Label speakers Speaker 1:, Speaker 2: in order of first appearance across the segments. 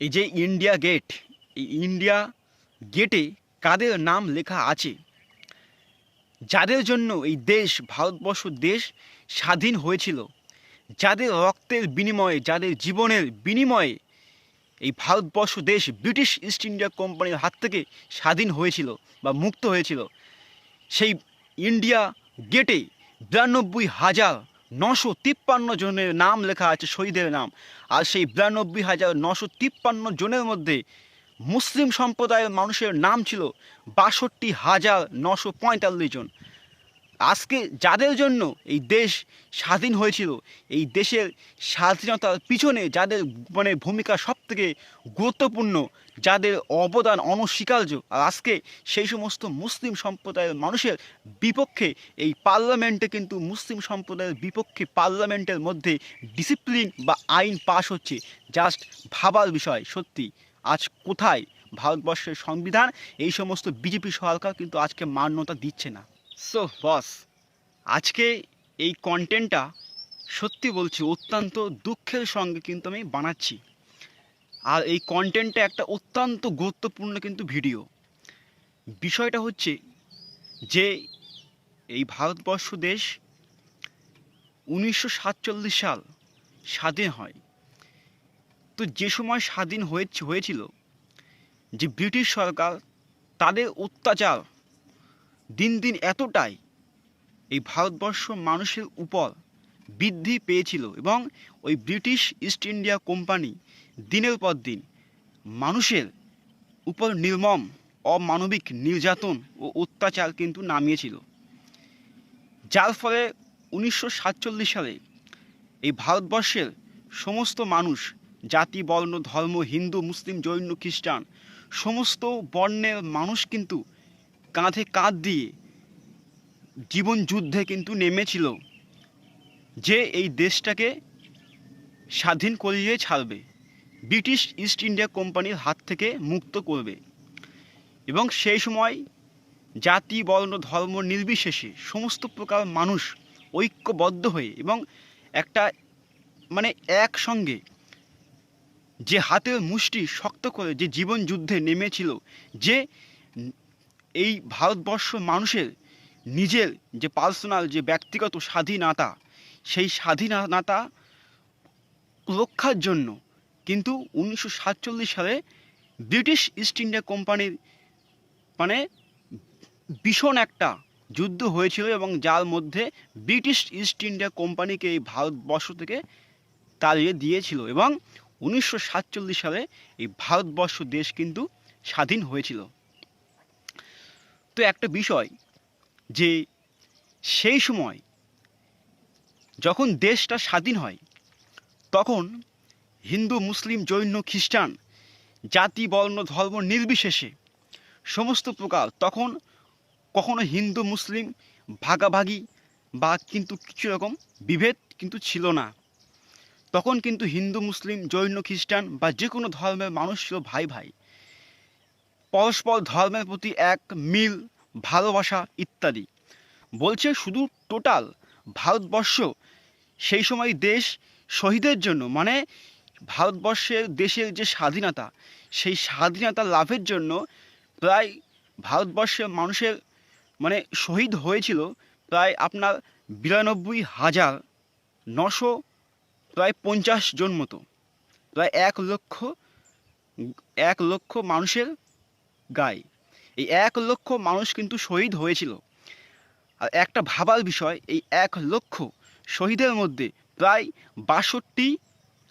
Speaker 1: এই যে India gate এই ইন্ডিয়া গেটে কাদের নাম লেখা আছে? যাদের জন্য এই দেশ, ভারতবর্ষ দেশ স্বাধীন হয়েছিল, যাদের রক্তের বিনিময়ে, যাদের জীবনের বিনিময়ে এই ভারতবর্ষ দেশ ব্রিটিশ ইস্ট ইন্ডিয়া কোম্পানির হাত থেকে স্বাধীন হয়েছিল বা মুক্ত হয়েছিল, সেই ইন্ডিয়া গেটে বিরানব্বই হাজার নশো তিপ্পান্ন জনের নাম লেখা আছে শহীদের নাম। আর সেই বিরানব্বই হাজার নশো তিপ্পান্ন জনের মধ্যে মুসলিম সম্প্রদায়ের মানুষের নাম ছিল বাষট্টি হাজার নশো পঁয়তাল্লিশ জন। আজকে যাদের জন্য এই দেশ স্বাধীন হয়েছিল, এই দেশের স্বাধীনতার পিছনে যাদের মানে ভূমিকা সব থেকে গুরুত্বপূর্ণ, যাদের অবদান অনস্বীকার্য, আর আজকে সেই সমস্ত মুসলিম সম্প্রদায়ের মানুষের বিপক্ষে এই পার্লামেন্টে কিন্তু মুসলিম সম্প্রদায়ের বিপক্ষে পার্লামেন্টের মধ্যে ডিসিপ্লিন বা আইন পাশ হচ্ছে। জাস্ট ভাবার বিষয়, সত্যি। আজ কোথায় ভারতবর্ষের সংবিধান? এই সমস্ত বিজেপি সরকার কিন্তু আজকে মান্যতা দিচ্ছে না। সো বস আজকে এই কন্টেন্টটা সত্যি বলছি অত্যন্ত দুঃখের সঙ্গে কিন্তু আমি বানাচ্ছি। আর এই কন্টেন্টটা একটা অত্যন্ত গুরুত্বপূর্ণ কিন্তু ভিডিও বিষয়টা হচ্ছে যে এই ভারতবর্ষ দেশ উনিশশো সাতচল্লিশ সাল স্বাধীন হয়। তো যে সময় স্বাধীন হয়েছে, হয়েছিল, যে ব্রিটিশ সরকার তাদের অত্যাচার দিন দিন এতটাই এই ভারতবর্ষ মানুষের উপর বৃদ্ধি পেয়েছিল এবং ওই ব্রিটিশ ইস্ট ইন্ডিয়া কোম্পানি দিনের পর দিন মানুষের উপর নির্মম, অমানবিক নির্যাতন ও অত্যাচার কিন্তু নামিয়েছিল। যার ফলে উনিশশো সাতচল্লিশ সালে এই ভারতবর্ষের সমস্ত মানুষ, জাতি, বর্ণ, ধর্ম, হিন্দু, মুসলিম, জৈন, খ্রিস্টান, সমস্ত বর্ণের মানুষ কিন্তু কাঁধে কাঁধ দিয়ে জীবন যুদ্ধে কিন্তু নেমেছিল, যে এই দেশটাকে স্বাধীন করিয়ে ছাড়বে, ব্রিটিশ ইস্ট ইন্ডিয়া কোম্পানির হাত থেকে মুক্ত করবে। এবং সেই সময় জাতি, বর্ণ, ধর্ম নির্বিশেষে সমস্ত প্রকার মানুষ ঐক্যবদ্ধ হয়ে এবং একটা মানে একসঙ্গে যে হাতের মুষ্টি শক্ত করে যে জীবন যুদ্ধে নেমেছিল, যে এই ভারতবর্ষ মানুষের নিজের যে পার্সোনাল যে ব্যক্তিগত স্বাধীনতা, সেই স্বাধীনতা রক্ষার জন্য কিন্তু উনিশশো সাতচল্লিশ সালে ব্রিটিশ ইস্ট ইন্ডিয়া কোম্পানির মানে ভীষণ একটা যুদ্ধ হয়েছিল এবং যার মধ্যে ব্রিটিশ ইস্ট ইন্ডিয়া কোম্পানিকে এই ভারতবর্ষ থেকে তাড়িয়ে দিয়েছিল এবং উনিশশো সাতচল্লিশ সালে এই ভারতবর্ষ দেশ কিন্তু স্বাধীন হয়েছিল। একটা বিষয় যে সেই সময় যখন দেশটা স্বাধীন হয়, তখন হিন্দু, মুসলিম, জৈন, খ্রিস্টান, জাতি, বর্ণ, ধর্ম নির্বিশেষে সমস্ত প্রকার তখন কখনো হিন্দু, মুসলিম ভাগাভাগি বা কিন্তু কিছু রকম বিভেদ কিন্তু ছিল না। তখন কিন্তু হিন্দু, মুসলিম, জৈন, খ্রিস্টান বা যে কোনো ধর্মের মানুষ ছিল ভাই ভাই পরস্পর ধর্মের প্রতি এক মিল, ভালোবাসা ইত্যাদি। বলছে শুধু টোটাল ভারতবর্ষ, সেই সময় দেশ শহীদের জন্য মানে ভারতবর্ষের দেশের যে স্বাধীনতা, সেই স্বাধীনতা লাভের জন্য প্রায় ভারতবর্ষের মানুষের মানে শহীদ হয়েছিল প্রায় আপনার বিরানব্বই হাজার নশো প্রায় পঞ্চাশ জন মতো। প্রায় এক লক্ষ এক লক্ষ মানুষের গায়ে এই এক লক্ষ মানুষ কিন্তু শহীদ হয়েছিল। আর একটা ভাবার বিষয়, এই এক লক্ষ শহীদের মধ্যে প্রায় বাষট্টি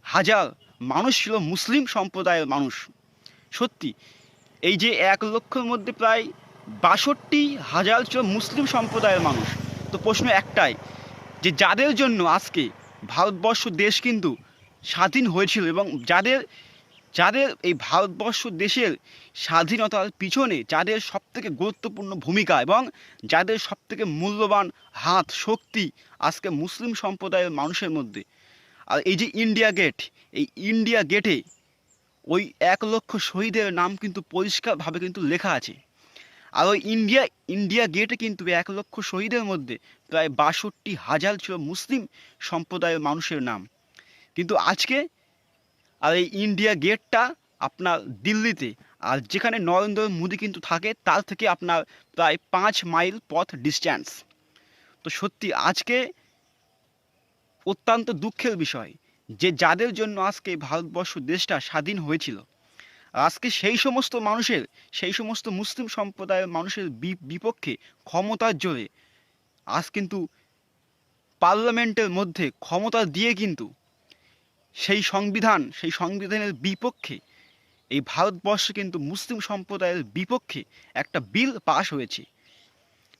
Speaker 1: হাজার মানুষ ছিল মুসলিম সম্প্রদায়ের মানুষ। সত্যি, এই যে এক লক্ষের মধ্যে প্রায় বাষট্টি হাজার ছিল মুসলিম সম্প্রদায়ের মানুষ। তো প্রশ্ন একটাই, যে যাদের জন্য আজকে ভারতবর্ষ দেশ কিন্তু স্বাধীন হয়েছিল এবং যাদের যাদের এই ভারতবর্ষ দেশের স্বাধীনতার পিছনে যাদের সবথেকে গুরুত্বপূর্ণ ভূমিকা এবং যাদের সবথেকে মূল্যবান হাত, শক্তি আজকে মুসলিম সম্প্রদায়ের মানুষের মধ্যে। আর এই যে ইন্ডিয়া গেট, এই ইন্ডিয়া গেটে ওই এক লক্ষ শহীদের নাম কিন্তু পরিষ্কারভাবে কিন্তু লেখা আছে। আর ওই ইন্ডিয়া ইন্ডিয়া গেটে কিন্তু এক লক্ষ শহীদের মধ্যে প্রায় বাষট্টি হাজার ছিল মুসলিম সম্প্রদায়ের মানুষের নাম। কিন্তু আজকে আর এই ইন্ডিয়া গেটটা আপনার দিল্লিতে। আর যেখানে নরেন্দ্র মোদী কিন্তু থাকে, তার থেকে আপনার প্রায় পাঁচ মাইল পথ ডিস্ট্যান্স তো সত্যি আজকে অত্যন্ত দুঃখের বিষয় যে যাদের জন্য আজকে ভারতবর্ষ দেশটা স্বাধীন হয়েছিল আজকে সেই সমস্ত মানুষের, সেই সমস্ত মুসলিম সম্প্রদায়ের মানুষের বিপক্ষে ক্ষমতার জোরে আজ কিন্তু পার্লামেন্টের মধ্যে ক্ষমতা দিয়ে কিন্তু সেই সংবিধান, সেই সংবিধানের বিপক্ষে, এই ভারতবর্ষে কিন্তু মুসলিম সম্প্রদায়ের বিপক্ষে একটা বিল পাশ হয়েছে।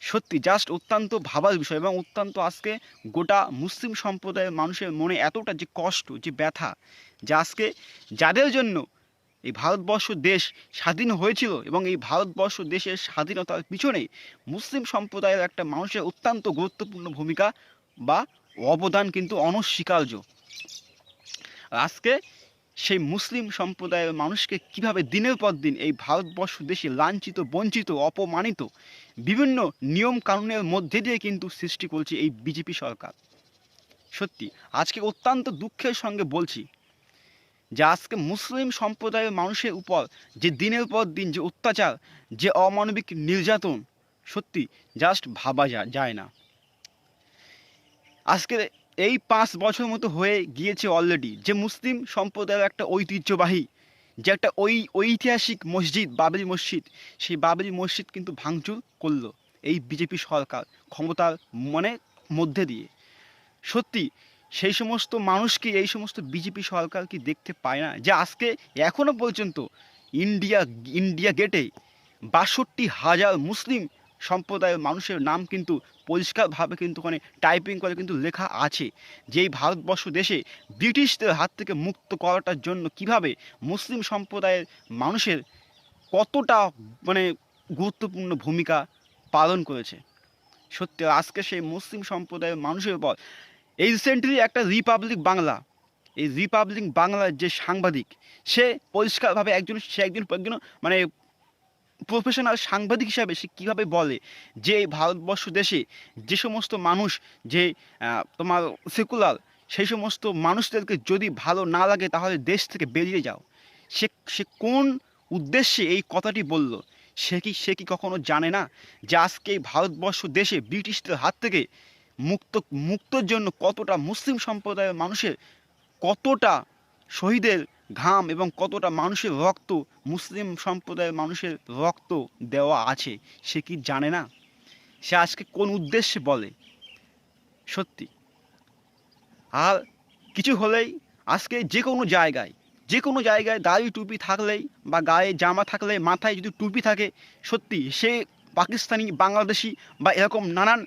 Speaker 1: সত্যি জাস্ট অত্যন্ত ভাবার বিষয় এবং অত্যন্ত আজকে গোটা মুসলিম সম্প্রদায়ের মানুষের মনে এতটা যে কষ্ট, যে ব্যথা, যে আজকে যাদের জন্য এই ভারতবর্ষ দেশ স্বাধীন হয়েছিল এবং এই ভারতবর্ষ দেশের স্বাধীনতার পিছনে মুসলিম সম্প্রদায়ের একটা মানুষের অত্যন্ত গুরুত্বপূর্ণ ভূমিকা বা অবদান কিন্তু অনস্বীকার্য। আজকে সেই মুসলিম সম্প্রদায়ের মানুষকে কীভাবে দিনের পর দিন এই ভারতবর্ষ দেশে লাঞ্ছিত, বঞ্চিত, অপমানিত বিভিন্ন নিয়ম কানুনের মধ্যে দিয়ে কিন্তু সৃষ্টি করছে এই বিজেপি সরকার। সত্যি, আজকে অত্যন্ত দুঃখের সঙ্গে বলছি যে আজকে মুসলিম সম্প্রদায়ের মানুষের উপর যে দিনের পর দিন যে অত্যাচার, যে অমানবিক নির্যাতন, সত্যি জাস্ট ভাবা যায় না। আজকে এই পাঁচ বছর মতো হয়ে গিয়েছে অলরেডি যে মুসলিম সম্প্রদায়ের একটা ঐতিহ্যবাহী, যে একটা ওই ঐতিহাসিক মসজিদ, বাবরি মসজিদ, সেই বাবরি মসজিদ কিন্তু ভাঙচুর করল এই বিজেপি সরকার ক্ষমতার মনে, মধ্যে দিয়ে। সত্যি, সেই সমস্ত মানুষকে, এই সমস্ত বিজেপি সরকার কি দেখতে পায় না? যে আজকে এখনও পর্যন্ত ইন্ডিয়া ইন্ডিয়া গেটে বাষট্টি হাজার মুসলিম সম্প্রদায়ের মানুষের নাম কিন্তু পরিষ্কারভাবে কিন্তু ওখানে টাইপিং করে কিন্তু লেখা আছে। যেই ভারতবর্ষ দেশে ব্রিটিশদের হাত থেকে মুক্ত করাটার জন্য কীভাবে মুসলিম সম্প্রদায়ের মানুষের কতটা মানে গুরুত্বপূর্ণ ভূমিকা পালন করেছে? সত্যি আজকে সেই মুসলিম সম্প্রদায়ের মানুষের উপর এই রিসেন্টলি একটা রিপাবলিক বাংলা, এই রিপাবলিক বাংলার যে সাংবাদিক, সে পরিষ্কারভাবে একজন, সে একজন একজন মানে প্রফেশনাল সাংবাদিক হিসাবে সে কীভাবে বলে যে ভারতবর্ষ দেশে যে সমস্ত মানুষ যে তোমার সেকুলার সেই সমস্ত মানুষদেরকে যদি ভালো না লাগে তাহলে দেশ থেকে বেরিয়ে যাও। সে সে কোন উদ্দেশ্যে এই কথাটি বলল? সে কি সে কি কখনো জানে না যে আজকে এই ভারতবর্ষ দেশে ব্রিটিশদের হাত থেকে মুক্ত, মুক্তর জন্য কতটা মুসলিম সম্প্রদায়ের মানুষের কতটা শহীদের ঘাম এবং কতটা মানুষের রক্ত, মুসলিম সম্প্রদায়ের মানুষের রক্ত দেওয়া আছে, সে কি জানে না? সে আজকে কোন উদ্দেশ্যে বলে? সত্যি। আর কিছু হলেই আজকে যে কোনো জায়গায় যে কোনো জায়গায় দাড়ি টুপি থাকলেই বা গায়ে জামা থাকলে মাথায় যদি টুপি থাকে, সত্যি সে পাকিস্তানি, বাংলাদেশি বা এরকম নানান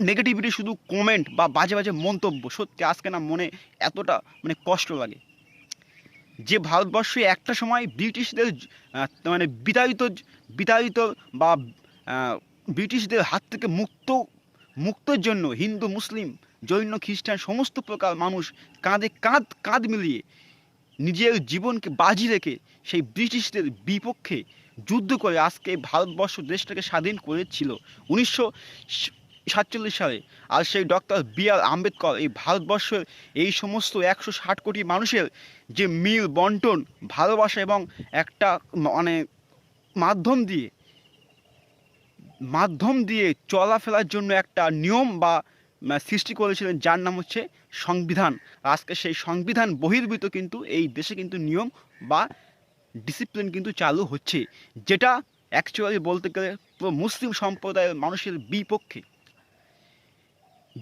Speaker 1: নেগেটিভিটি শুধু কমেন্ট বা বাজে বাজে মন্তব্য, সত্যি আজকে না মনে এতটা মানে কষ্ট লাগে। যে ভারতবর্ষে একটা সময় ব্রিটিশদের মানে বিতাড়িত বিতাড়িত বা ব্রিটিশদের হাত থেকে মুক্ত, মুক্তর জন্য হিন্দু, মুসলিম, জৈন, খ্রিস্টান সমস্ত প্রকার মানুষ কাঁধে কাঁধ কাঁধ মিলিয়ে নিজের জীবনকে বাজি রেখে সেই ব্রিটিশদের বিপক্ষে যুদ্ধ করে আজকে ভারতবর্ষ দেশটাকে স্বাধীন করেছিল। উনিশশো সাতচল্লিশ সালে। আর সেই ডক্টর বি আর আম্বেদকর এই ভারতবর্ষের এই সমস্ত একশো ষাট কোটি মানুষের যে মিল, বন্টন, ভালোবাসা এবং একটা মানে মাধ্যম দিয়ে মাধ্যম দিয়ে চলাফেরার জন্য একটা নিয়ম বা সৃষ্টি করেছিলেন, যার নাম হচ্ছে সংবিধান। আজকে সেই সংবিধান বহির্ভূত কিন্তু এই দেশে কিন্তু নিয়ম বা ডিসিপ্লিন কিন্তু চালু হচ্ছে, যেটা অ্যাকচুয়ালি বলতে গেলে পুরো মুসলিম সম্প্রদায়ের মানুষের বিপক্ষে।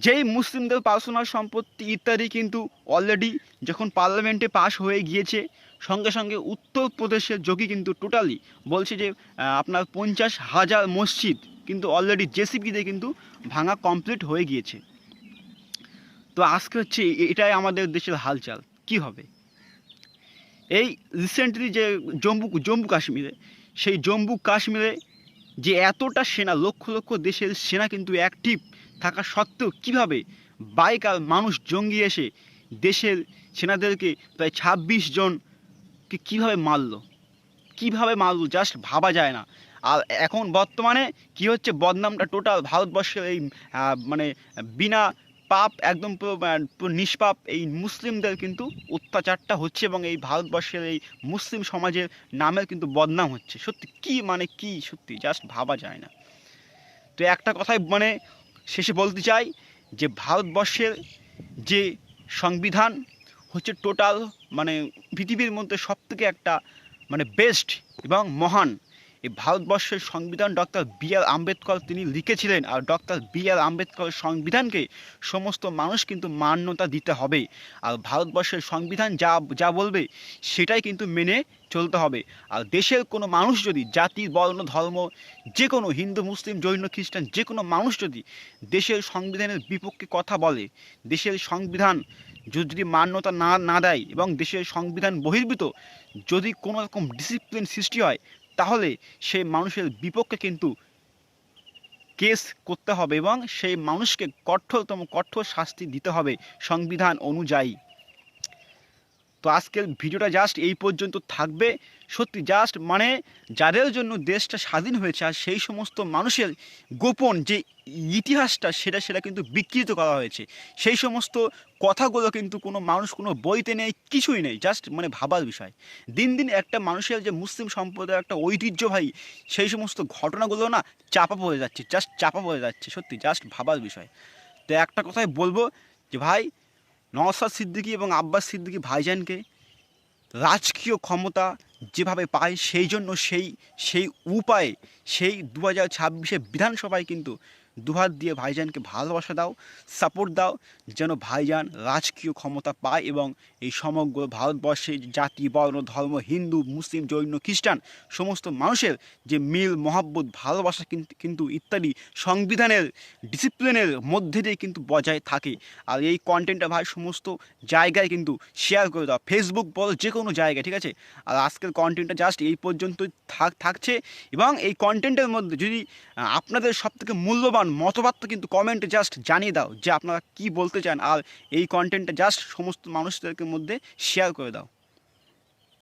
Speaker 1: যেই মুসলিমদের পার্সোনাল সম্পত্তি ইত্যাদি কিন্তু অলরেডি যখন পার্লামেন্টে পাশ হয়ে গিয়েছে, সঙ্গে সঙ্গে উত্তরপ্রদেশের যোগী কিন্তু টোটালি বলছে যে আপনার পঞ্চাশ হাজার মসজিদ কিন্তু অলরেডি জেসিপিতে কিন্তু ভাঙা কমপ্লিট হয়ে গিয়েছে। তো আজকে হচ্ছে এটাই আমাদের দেশের হালচাল। কি হবে? এই রিসেন্টলি যে জম্মু জম্মু কাশ্মীরে, সেই জম্মু কাশ্মীরে যে এতটা সেনা, লক্ষ লক্ষ দেশের সেনা কিন্তু অ্যাক্টিভ থাকা সত্ত্বেও কীভাবে বাইক আর মানুষ জঙ্গি এসে দেশের সেনাদেরকে প্রায় ছাব্বিশ জনকে কীভাবে মারলো? কীভাবে মারল? জাস্ট ভাবা যায় না। আর এখন বর্তমানে কি হচ্ছে? বদনামটা টোটাল ভারতবর্ষের এই মানে বিনা পাপ, একদম পুরো নিষ্পাপ এই মুসলিমদের কিন্তু অত্যাচারটা হচ্ছে এবং এই ভারতবর্ষের এই মুসলিম সমাজের নামের কিন্তু বদনাম হচ্ছে। সত্যি কি মানে কি সত্যি? জাস্ট ভাবা যায় না। তো একটা কথাই মানে শেষে বলতে চাই যে ভারতবর্ষের যে সংবিধান হচ্ছে টোটাল মানে পৃথিবীর মধ্যে সবথেকে একটা মানে বেস্ট এবং মহান এই ভারতবর্ষের সংবিধান ডক্টর বি আর আম্বেদকর তিনি লিখেছিলেন আর ডক্টর বি আর আম্বেদকরের সংবিধানকে সমস্ত মানুষ কিন্তু মান্যতা দিতে হবে। আর ভারতবর্ষের সংবিধান যা যা বলবে সেটাই কিন্তু মেনে চলতে হবে। আর দেশের কোনো মানুষ যদি জাতি, বর্ণ, ধর্ম যে কোনো হিন্দু, মুসলিম, জৈন, খ্রিস্টান যে কোনো মানুষ যদি দেশের সংবিধানের বিপক্ষে কথা বলে, দেশের সংবিধান যদি মান্যতা না না দেয় এবং দেশের সংবিধান বহির্ভূত যদি কোনো রকম ডিসিপ্লিন সৃষ্টি হয় তাহলে সেই মানুষের বিপক্ষে কিন্তু কেস করতে হবে এবং সেই মানুষকে কঠোরতম, কঠোর শাস্তি দিতে হবে সংবিধান অনুযায়ী। তো আজকের ভিডিওটা জাস্ট এই পর্যন্ত থাকবে। সত্যি জাস্ট মানে যাদের জন্য দেশটা স্বাধীন হয়েছে আর সেই সমস্ত মানুষের গোপন যে ইতিহাসটা, সেটা সেটা কিন্তু বিকৃত করা হয়েছে। সেই সমস্ত কথাগুলো কিন্তু কোনো মানুষ, কোনো বইতে নেই, কিছুই নেই জাস্ট মানে ভাবার বিষয়। দিন দিন একটা মানুষের যে মুসলিম সম্প্রদায়ের একটা ঐতিহ্যবাহী সেই সমস্ত ঘটনাগুলো না চাপা পড়ে যাচ্ছে জাস্ট চাপা পড়ে যাচ্ছে, সত্যি জাস্ট ভাবার বিষয়। তো একটা কথাই বলব যে ভাই নওসাদ সিদ্দিকী এবং আব্বাস সিদ্দিকী ভাইজানকে রাজকীয় ক্ষমতা যেভাবে পায়, সেই জন্য সেই সেই উপায়ে, সেই দু হাজার ছাব্বিশে বিধানসভায় কিন্তু দুহাত দিয়ে ভাইজানকে ভালোবাসা দাও সাপোর্ট দাও, যেন ভাইজান রাজকীয় ক্ষমতা পায় এবং এই সমগ্র ভারতবর্ষে জাতি, বর্ণ, ধর্ম, হিন্দু, মুসলিম, জৈন, খ্রিস্টান সমস্ত মানুষের যে মিল, মহাব্বত, ভালোবাসা কিন্তু ইত্যাদি সংবিধানের ডিসিপ্লিনের মধ্যে দিয়ে কিন্তু বজায় থাকে। আর এই কন্টেন্টটা ভাই সমস্ত জায়গায় কিন্তু শেয়ার করে দাও। ফেসবুক বল যে কোনো জায়গায়, ঠিক আছে? আর আজকের কন্টেন্টটা জাস্ট এই পর্যন্ত থাক, থাকছে এবং এই কন্টেন্টের মধ্যে যদি আপনাদের সবথেকে মূল্যবান মতবাদটা কিন্তু কমেন্টে জাস্ট জানিয়ে দাও যে আপনারা কি বলতে চান আর এই কন্টেন্টটা জাস্ট সমস্ত মানুষদেরকে মধ্যে শেয়ার করে দাও।